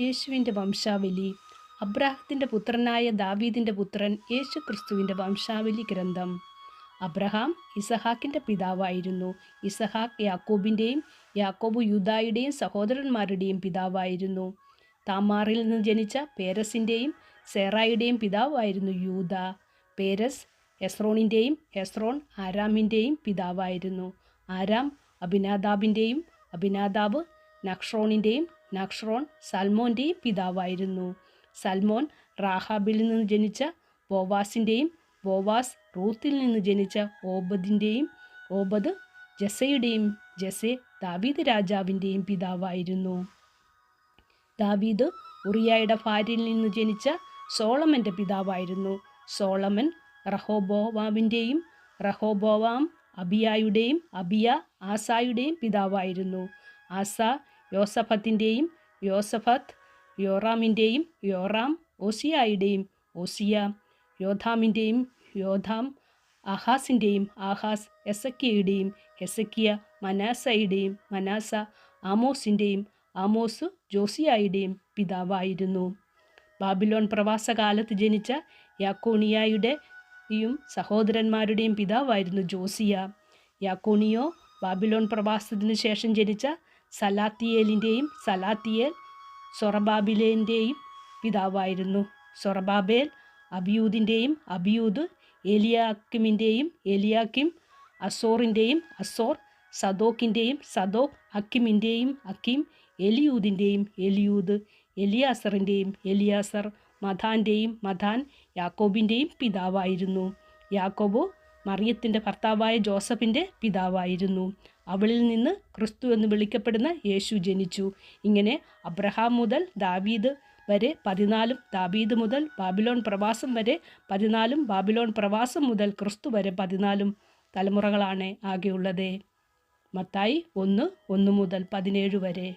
യേശുവിന്റെ വംശാവലി. അബ്രാഹത്തിന്റെ പുത്രനായ ദാവീദിന്റെ പുത്രൻ യേശു ക്രിസ്തുവിന്റെ വംശാവലി ഗ്രന്ഥം. അബ്രഹാം ഇസഹാക്കിന്റെ പിതാവായിരുന്നു. ഇസഹാക്ക് യാക്കോബിന്റെയും യാക്കോബ് യൂതായുടെയും സഹോദരന്മാരുടെയും പിതാവായിരുന്നു. താമാറിൽ നിന്ന് ജനിച്ച പേരസിന്റെയും സേറായുടെയും പിതാവായിരുന്നു യൂത പേരസ് എസ്രോണിന്റെയും എസ്രോൺ ആരാമിന്റെയും പിതാവായിരുന്നു. ആരാം അഭിനാദാബിന്റെയും അഭിനാദാബ് നക്ഷറോണിന്റെയും നക്ഷറോൺ സൽമോന്റെയും പിതാവായിരുന്നു. സൽമോൻ റാഹാബിൽ നിന്ന് ജനിച്ച ബോവാസിന്റെയും ബോവാസ് റൂത്തിൽ നിന്ന് ജനിച്ച ഓബദിന്റെയും ഓബദ് ജസയുടെയും ജസെ ദാവീദ് രാജാവിന്റെയും പിതാവായിരുന്നു. ദാവീദ് ഉറിയായുടെ ഭാര്യയിൽ നിന്ന് ജനിച്ച സോളമന്റെ പിതാവായിരുന്നു. സോളമൻ റഹോബോവാമിന്റെയും റഹോബോവാം അബിയായുടെയും അബിയ ആസായുടെയും പിതാവായിരുന്നു. ആസ യോസഫത്തിന്റെയും യോസഫത്ത് യോറാമിന്റെയും യോറാം ഓസിയായുടെയും ഓസിയ യോധാമിന്റെയും യോധാം അഹാസിന്റെയും ആഹാസ് എസക്കിയയുടെയും എസക്കിയ മനാസയുടെയും മനാസ ആമോസിന്റെയും ആമോസ് ജോസിയായുടെയും പിതാവായിരുന്നു. ബാബിലോൺ പ്രവാസകാലത്ത് ജനിച്ച യാക്കോണിയായുടെയും സഹോദരന്മാരുടെയും പിതാവായിരുന്നു ജോസിയ. യാക്കോണിയോ ബാബിലോൺ പ്രവാസത്തിന് ശേഷം ജനിച്ച സലാത്തിയേലിന്റെയും സലാത്തിയേൽ സൊറബാബിലേന്റെയും പിതാവായിരുന്നു. സൊറബാബേൽ അബിയൂദിന്റെയും അബിയൂദ് എലിയാക്കിമിന്റെയും എലിയാക്കിം അസോറിന്റെയും അസോർ സദോക്കിന്റെയും സദോക് അക്കിമിന്റെയും അക്കിം എലിയൂദിന്റെയും എലിയൂദ് എലിയാസറിന്റെയും എലിയാസർ മഥാന്റെയും മഥാൻ യാക്കോബിന്റെയും പിതാവായിരുന്നു. യാക്കോബോ മറിയത്തിന്റെ ഭർത്താവായ ജോസഫിന്റെ പിതാവായിരുന്നു. അവളിൽ നിന്ന് ക്രിസ്തു എന്ന് വിളിക്കപ്പെടുന്ന യേശു ജനിച്ചു. ഇങ്ങനെ അബ്രഹാം മുതൽ ദാവീദ് വരെ പതിനാലും ദാബീദ് മുതൽ ബാബിലോൺ പ്രവാസം വരെ പതിനാലും ബാബിലോൺ പ്രവാസം മുതൽ ക്രിസ്തു വരെ പതിനാലും തലമുറകളാണ് ആകെയുള്ളത്. മത്തായി ഒന്ന് ഒന്ന് മുതൽ പതിനേഴ് വരെ.